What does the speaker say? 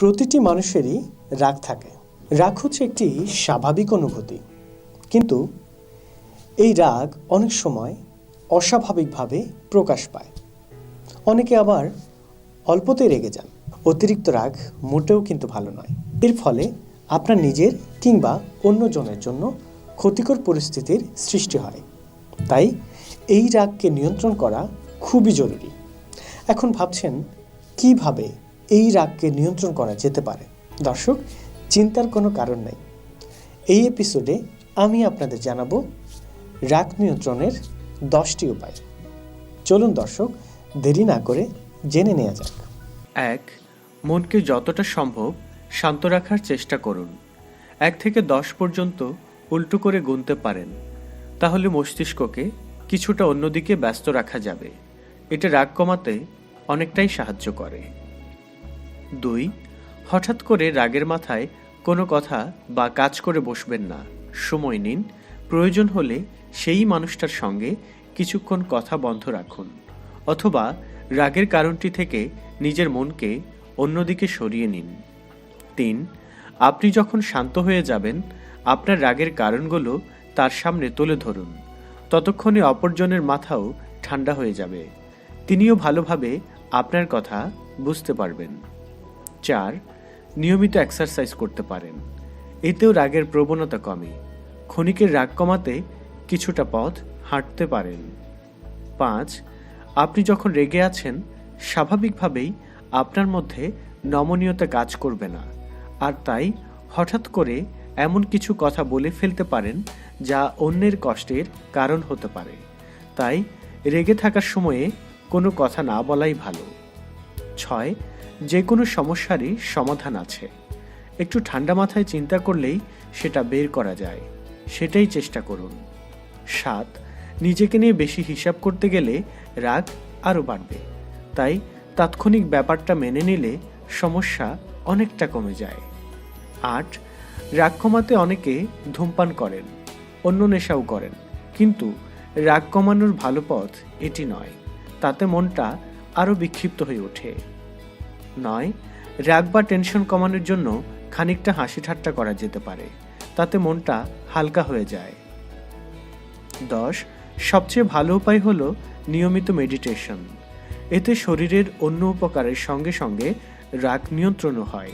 প্রতিটি মানুষেরই রাগ থাকে। রাগ হচ্ছে একটি স্বাভাবিক অনুভূতি। কিন্তু এই রাগ অনেক সময় অস্বাভাবিকভাবে প্রকাশ পায়। অনেকে আবার অল্পতে রেগে যান। অতিরিক্ত রাগ মোটেও কিন্তু ভালো নয়। এর ফলে আপনার নিজের কিংবা অন্যজনের জন্য ক্ষতিকর পরিস্থিতির সৃষ্টি হয়। তাই এই রাগকে নিয়ন্ত্রণ করা খুবই জরুরি। এখন ভাবছেন কীভাবে এই রাগকে নিয়ন্ত্রণ করা যেতে পারে। দর্শক, চিন্তার কোনো কারণ নেই। এই এপিসোডে আমি আপনাদের জানাব রাগ নিয়ন্ত্রণের দশটি উপায়। চলুন দর্শক, দেরি না করে জেনে নেওয়া যাক। এক, মনকে যতটা সম্ভব শান্ত রাখার চেষ্টা করুন। এক থেকে দশ পর্যন্ত উল্টো করে গুনতে পারেন। তাহলে মস্তিষ্ককে কিছুটা অন্যদিকে ব্যস্ত রাখা যাবে। এটা রাগ কমাতে অনেকটাই সাহায্য করে। দুই, হঠাৎ করে রাগের মাথায় কোনো কথা বা কাজ করে বসবেন না। সময় নিন, প্রয়োজন হলে সেই মানুষটার সঙ্গে কিছুক্ষণ কথা বন্ধ রাখুন। অথবা রাগের কারণটি থেকে নিজের মনকে অন্যদিকে সরিয়ে নিন। তিন, আপনি যখন শান্ত হয়ে যাবেন, আপনার রাগের কারণগুলো তার সামনে তুলে ধরুন। ততক্ষণে অপরজনের মাথাও ঠান্ডা হয়ে যাবে। তিনিও ভালোভাবে আপনার কথা বুঝতে পারবেন। চার, নিয়মিত এক্সারসাইজ করতে পারেন। এতেও রাগের প্রবণতা কমে। ক্ষণিকের রাগ কমাতে কিছুটা পথ হাঁটতে পারেন। পাঁচ, আপনি যখন রেগে আছেন, স্বাভাবিকভাবেই আপনার মধ্যে নমনীয়তা কাজ করবে না। আর তাই হঠাৎ করে এমন কিছু কথা বলে ফেলতে পারেন, যা অন্যের কষ্টের কারণ হতে পারে। তাই রেগে থাকার সময়ে কোনো কথা না বলাই ভালো। ছয় যে কোনো সমস্যারই সমাধান আছে। একটু ঠান্ডা মাথায় চিন্তা করলেই সেটা বের করা যায়। সেটাই চেষ্টা করুন। সাত, নিজেকে নিয়ে বেশি হিসাব করতে গেলে রাগ আরও বাড়বে। তাই তাৎক্ষণিক ব্যাপারটা মেনে নিলে সমস্যা অনেকটা কমে যায়। আট, রাগ কমাতে অনেকে ধূমপান করেন, অন্য নেশাও করেন। কিন্তু রাগ কমানোর ভালো পথ এটি নয়। তাতে মনটা আরও বিক্ষিপ্ত হয়ে ওঠে। নয় রাগ বা টেনশন কমানোর জন্য খানিকটা হাসি ঠাট্টা করা যেতে পারে, তাতে মনটা হালকা হয়ে যায়। দশ, সবচেয়ে ভালো উপায় হলো নিয়মিত মেডিটেশন। এতে শরীরের অন্য উপকারের সঙ্গে সঙ্গে রাগ নিয়ন্ত্রণও হয়।